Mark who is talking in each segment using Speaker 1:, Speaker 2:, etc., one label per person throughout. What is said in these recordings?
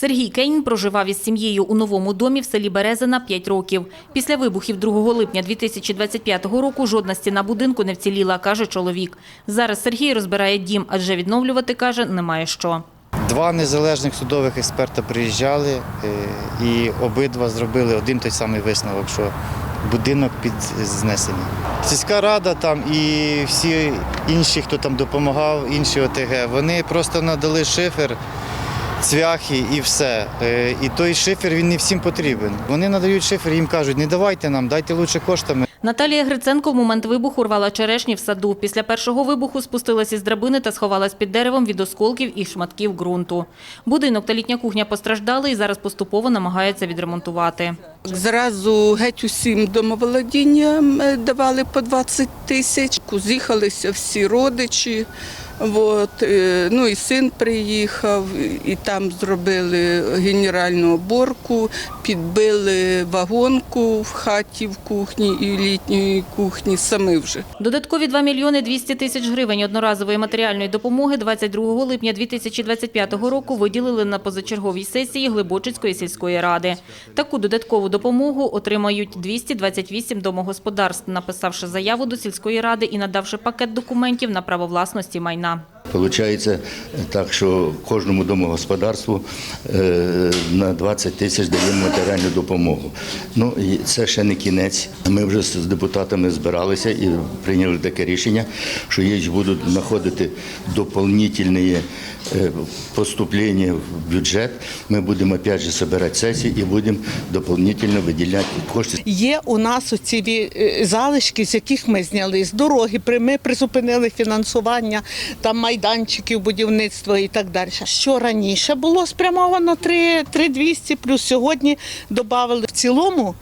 Speaker 1: Сергій Кейн проживав із сім'єю у новому домі в селі Березина 5 років. Після вибухів 2 липня 2025 року жодна стіна будинку не вціліла, каже чоловік. Зараз Сергій розбирає дім, адже відновлювати, каже, немає що.
Speaker 2: Два незалежних судових експерта приїжджали е, і обидва зробили один той самий висновок, що будинок під знесення. Сільська рада там і всі інші, хто там допомагав, інші ОТГ, вони просто надали шифер, цвяхи і все. Е, І той шифер він не всім потрібен. Вони надають шифер, їм кажуть, не давайте нам, дайте лучше коштами.
Speaker 1: Наталія Гриценко в момент вибуху рвала черешні в саду. Після першого вибуху спустилася з драбини та сховалась під деревом від осколків і шматків ґрунту. Будинок та літня кухня постраждали і зараз поступово намагаються відремонтувати.
Speaker 3: Зразу геть усім домоволодінням е, давали по 20 тисяч. З'їхалися всі родичі. От, е, ну і син приїхав, і там зробили генеральну оборку, підбили вагонку в хаті, в кухні і літньої кухні, самі вже.
Speaker 1: Додаткові 2 мільйони 200 тисяч гривень одноразової матеріальної допомоги 22 липня 2025 року виділили на позачерговій сесії Глибочицької сільської ради. Таку додаткову допомогу отримають 228 домогосподарств, написавши заяву до сільської ради і надавши пакет документів на право власності майна.
Speaker 4: Anna Получається так, що кожному домогосподарству е, на 20 тисяч даємо матеріальну допомогу. Ну і це ще не кінець. Ми вже з депутатами збиралися і прийняли таке рішення, що є будуть знаходити доповнительні е, поступлення в бюджет. Ми будемо опять же збирати сесії і будемо доповнительно виділяти кошти.
Speaker 5: Є у нас оці е, залишки, з яких ми зняли з дороги. Ми призупинили фінансування там майданчиків, будівництва і так далі. Що раніше було спрямовано 3, 3200, плюс сьогодні додали в цілому.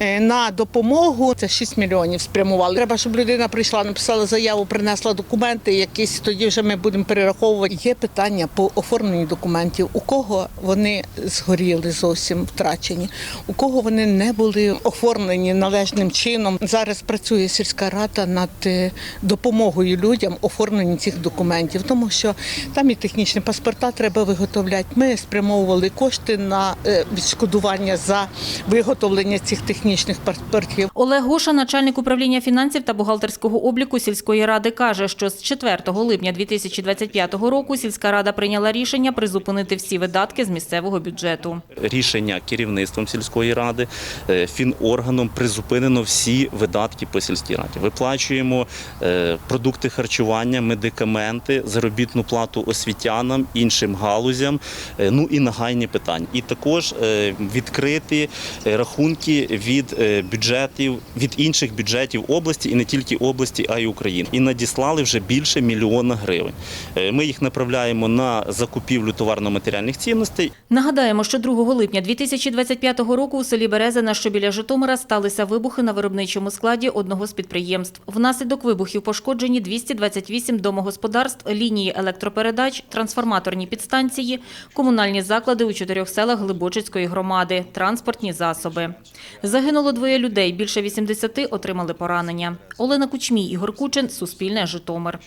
Speaker 5: Е, На допомогу це 6 мільйонів спрямували. Треба, щоб людина прийшла, написала заяву, принесла документи, якісь тоді вже ми будемо перераховувати. Є питання по оформленню документів. У кого вони згоріли зовсім втрачені, у кого вони не були оформлені належним чином. Зараз працює сільська рада над е, допомогою людям оформленні цих документів, тому що там і технічні паспорта треба виготовляти. Ми спрямовували кошти на е, відшкодування за виготовлення цих технічних паспортів.
Speaker 1: Олег Гоша, начальник управління фінансів та бухгалтерського обліку сільської ради, каже, що з 4 липня 2025 року сільська рада прийняла рішення призупинити всі видатки з місцевого бюджету.
Speaker 6: рішення керівництвом сільської ради, е, фінорганом призупинено всі видатки по сільській раді. Виплачуємо е, продукти харчування, медикаменти, заробітну плату освітянам, іншим галузям, е, ну і нагальні питання. І також відкриті рахунки від е, бюджетів від інших бюджетів області і не тільки області, а й України. І надіслали вже більше мільйона гривень. Е, Ми їх направляємо на закупівлю товарно-матеріальних цінностей
Speaker 1: Нагадаємо, що 2 липня 2025 року у селі Березина, що біля Житомира, сталися вибухи на виробничому складі одного з підприємств. Внаслідок вибухів пошкоджені 228 домогосподарств, лінії електропередач, трансформаторні підстанції, комунальні заклади у чотирьох селах Глибочицької громади, транспортні засоби. Загинуло двоє людей, більше 80 отримали поранення. Олена Кучмій, Ігор Кучин, Суспільне, Житомир.